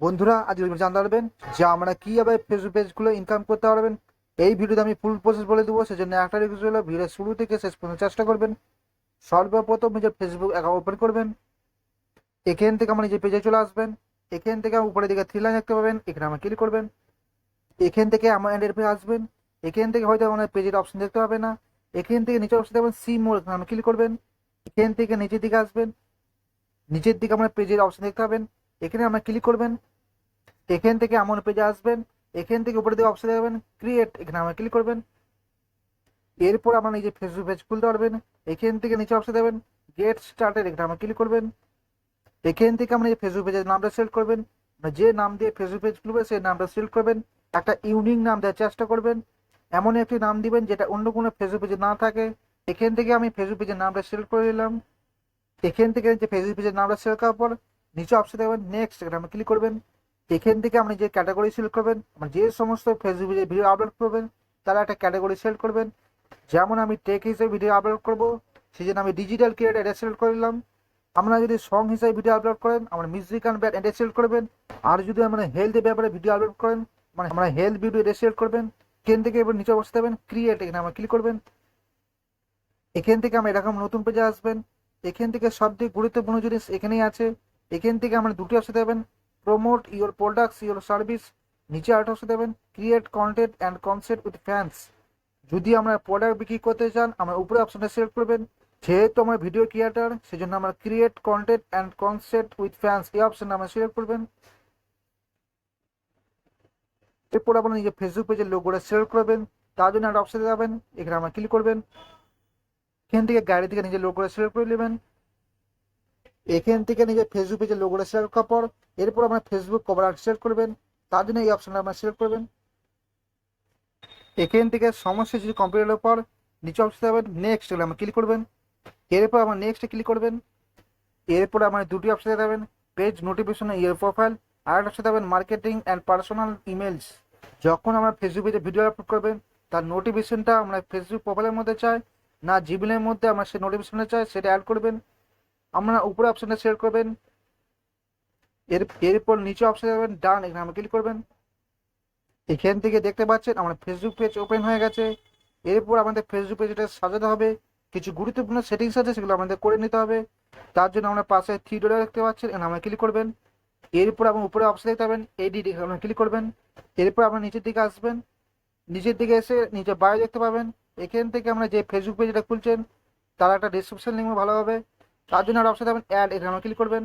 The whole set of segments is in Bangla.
বন্ধুরা, আজ জানতে পারবেন যে আমরা কীভাবে ফেসবুক পেজগুলো ইনকাম করতে পারবেন। এই ভিডিওতে আমি ফুল প্রসেস বলে দেবো, সেজন্য একটা রিকোয়েস্ট হলো ভিডিও শুরু থেকে শেষ পর্যন্ত চেষ্টা করবেন। সর্বপ্রথম নিজের ফেসবুক অ্যাকাউন্ট ওপেন করবেন। এখান থেকে আমার নিজের পেজে চলে আসবেন। এখান থেকে উপরের দিকে থ্রি লাইন দেখতে পাবেন, এখানে আমার ক্লিক করবেন। এখান থেকে আমার এন্ডের পেয়ে আসবেন। এখান থেকে হয়তো আমার পেজের অপশন দেখতে পাবে না। এখান থেকে নিচের অপশন দেখবেন সি মোড এখানে আমি ক্লিক করবেন। এখান থেকে নিচের দিকে আসবেন। নিচের দিকে আমরা পেজের অপশন দেখতে পাবেন। এখানে আমরা ক্লিক করবেন, এখান থেকে আমার পেজে আসবেন, এখান থেকে উপরে দিকে অপশন দেখবেন ক্রিয়েট এখানে আমরা ক্লিক করবেন। এরপর আমরা নিজে ফেসবুক পেজ খুলতে পারবেন, এখান থেকে নিচে অপশন দেবেন গেট স্টার্টেড এখানে আমরা ক্লিক করবেন। এখান থেকে আমরা এই ফেসবুক পেজের নামটা সিলেক্ট করবেন যে নাম দিয়ে ফেসবুক পেজ খুলবে, সেই নামটা সিলেক্ট করবেন। একটা ইউনিক নাম দেওয়ার চেষ্টা করবেন। এমন একটি নাম দিবেন যেটা অন্য কোনো ফেসবুক পেজে না থাকে। এখান থেকে আমি ফেসবুক পেজের নামটা সিলেক্ট করে নিলাম। এখান থেকে যে ফেসবুক পেজের নামটা সিলেক্ট করার পর নিচে অপশন দেখবেন নেক্সট এখানে ক্লিক করবেন। এখান থেকে আপনি যে ক্যাটাগরি সিলেক্ট করবেন মানে যে সমস্ত ফেসবুক ভিডিও আপলোড করবেন, তারা একটা ক্যাটাগরি সিলেক্ট করবেন। যেমন আমি টেক হিসেবে ভিডিও আপলোড করব সেই জন্য আমি ডিজিটাল ক্রিয়েট এটা সিলেক্ট করে নিলাম আপনারা যদি সং হিসেবে ভিডিও আপলোড করেন, আমরা মিউজিক অ্যান্ড ব্যাট এটা সিলেক্ট করবেন। আর যদি আমরা হেলথের ব্যাপারে ভিডিও আপলোড করেন মানে আমরা হেলথ ভিডিও এটা সিলেক্ট করবেন। এখান থেকে এবার নিচে বসতে দেবেন ক্রিয়েট এখানে আমরা ক্লিক করবেন। এখান থেকে আমরা এরকম নতুন পেজে আসবেন। এখান থেকে সবথেকে গুরুত্বপূর্ণ জিনিস এখানেই আছে। এখান থেকে আমরা দুটি অপশন দেবেন promote your products your service নিচে আরেকটা অপশন দেবেন create content and concept with fans যদি আমরা প্রোডাক্ট বিক্রি করতে চান, আমরা উপরে অপশনটা সিলেক্ট করবেন। যেহেতু আমরা ভিডিও ক্রিয়েটার সেজন্য আমরা create content and concept with fans এই অপশনটা আমরা সিলেক্ট করবেন। এরপর আপনার নিজের ফেসবুক পেজের লোগোটা সিলেক্ট করবেন। তার জন্য একটা অপশন যাবেন, এখানে আমরা ক্লিক করবেন। এখান থেকে গাড়ি থেকে নিজের লোগোটা সিলেক্ট করে নেবেন। এখান থেকে নিজের ফেসবুক পেজের লোগোটা সিলেক্ট করার পর, এরপর আপনার ফেসবুক কভার আর্ট সিলেক্ট করবেন, তার জন্য এই অপশনটা আপনার সিলেক্ট করবেন। এখান থেকে সমস্ত কিছু কমপ্লিট হওয়ার পর, নিচে অপশন যাবেন নেক্সট এগুলো আমরা ক্লিক করবেন। এরপর আমার নেক্সটে ক্লিক করবেন। এরপর আমার দুটি অপশন দেবেন পেজ নোটিফিকেশন ইয়ার প্রোফাইল আর একটা অপশন দেবেন মার্কেটিং অ্যান্ড পার্সোনাল ইমেলস যখন আমরা ফেসবুক পেজে ভিডিও আপলোড করবেন, তার নোটিফিকেশনটা আমরা ফেসবুক প্রোফাইলের মধ্যে চাই না জিমেলের মধ্যে আমরা সেই নোটিফিকেশনটা চাই সেটা অ্যাড করবেন। আমরা উপরে অপশনটা সিলেক্ট করবেন। এর এরপর নিচে অপশন যাবেন ডান এখানে আমরা ক্লিক করবেন। এখান থেকে দেখতে পাচ্ছেন আমার ফেসবুক পেজ ওপেন হয়ে গেছে। এরপর আমাদের ফেসবুক পেজটা সাজাতে হবে। কিছু গুরুত্বপূর্ণ সেটিংস আছে, সেগুলো আমাদের করে নিতে হবে। তার জন্য আমরা পাশে থ্রি ডোরে দেখতে পাচ্ছেন, এখানে আমরা ক্লিক করবেন। এরপর আপনার উপরে অপশন দেখতে পাবেন এডিট এখানে আমরা ক্লিক করবেন। এরপর আপনার নিচের দিকে আসবেন। নিচের দিকে এসে নিচে বায়ো দেখতে পাবেন। এখান থেকে আমরা যে ফেসবুক পেজটা খুলছেন, তার একটা ডিসক্রিপশন লিঙ্ক ভালো হবে। তার জন্য একটা অপশন দেবেন অ্যাড এখানে ক্লিক করবেন।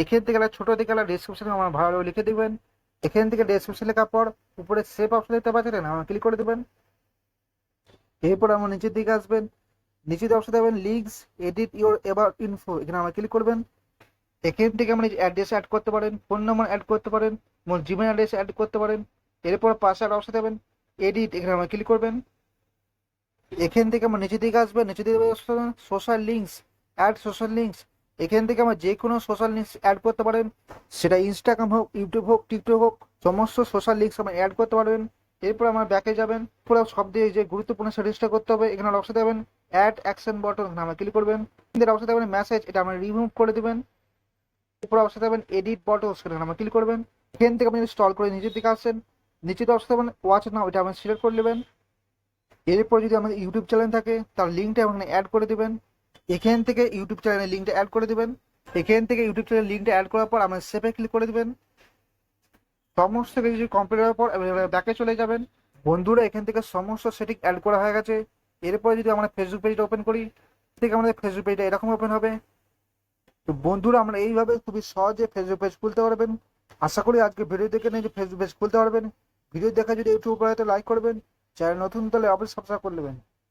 এখান থেকে ছোটো একটা ডিসক্রিপশন আমরা ভালো লিখে দেবেন। এখান থেকে ডেসক্রিপশন লেখার পর উপরে সেভ অপশন দেখতে পাচ্ছেন আমরা ক্লিক করে দেবেন। এরপর আমরা নিচের দিকে আসবেন। নিচের অপশন দেবেন লিঙ্কস এডিট ইওর এবার ইনফো এখানে আমরা ক্লিক করবেন। এখান থেকে আমরা অ্যাড্রেস অ্যাড করতে পারেন ফোন নাম্বার অ্যাড করতে পারেন জিমেল অ্যাড্রেস অ্যাড করতে পারেন। এরপর একটা অপশন দেবেন এডিট এখানে আমরা ক্লিক করবেন। এখান থেকে আমরা নিচের দিকে আসবেন, নিচের দিকে social links add social links এখান থেকে আমরা যে কোনো সোশ্যাল লিঙ্কস অ্যাড করতে পারেন সেটা ইনস্টাগ্রাম হোক ইউটিউব হোক টিকটক হোক, সমস্ত সোশ্যাল লিঙ্কস আমরা অ্যাড করতে পারবেন। এরপর আমার ব্যাকে যাবেন। পুরো সব দিয়ে যে গুরুত্বপূর্ণ সেটিংসটা করতে হবে। এখানে অপশন দেবেন অ্যাড অ্যাকশন বটন আমরা ক্লিক করবেন। এখানে অপশন দেবেন মেসেজ এটা আমরা রিমুভ করে দেবেন। এরপর অপশন দেবেন এডিট বটন সেখানে আমরা ক্লিক করবেন। এখান থেকে আপনি স্টল করে নিচের দিকে আসেন নিচেতে অপশন দেবেন ওয়াচ নাও এটা আপনি সিলেক্ট করে নেবেন। এরপর যদি আমাদের ইউটিউব চ্যানেল থাকে, তার লিঙ্কটা এখানে অ্যাড করে দেবেন। এখান থেকে ইউটিউব চ্যানেলের লিঙ্কটা অ্যাড করে দেবেন। এখান থেকে ইউটিউব চ্যানেল লিঙ্কটা অ্যাড করার পর আমরা সেভে ক্লিক করে দেবেন। সমস্ত কিছু কমপ্লিট হওয়ার পর ব্যাকে চলে যাবেন। বন্ধুরা, এখান থেকে সমস্ত সেটিং অ্যাড করা হয়ে গেছে। এরপরে যদি আমরা ফেসবুক পেজটা ওপেন করি থেকে আমাদের ফেসবুক পেজটা এরকম ওপেন হবে। তো বন্ধুরা, আমরা এইভাবে খুবই সহজে ফেসবুক পেজ খুলতে পারবেন। আশা করি আজকে ভিডিও দেখে নিয়ে যে ফেসবুক পেজ খুলতে পারবেন। ভিডিও দেখে যদি ইউটিউব লাইক করবেন চ্যানেল নতুন তাহলে অবশ্যই সাবস্ক্রাইব করে নেবেন।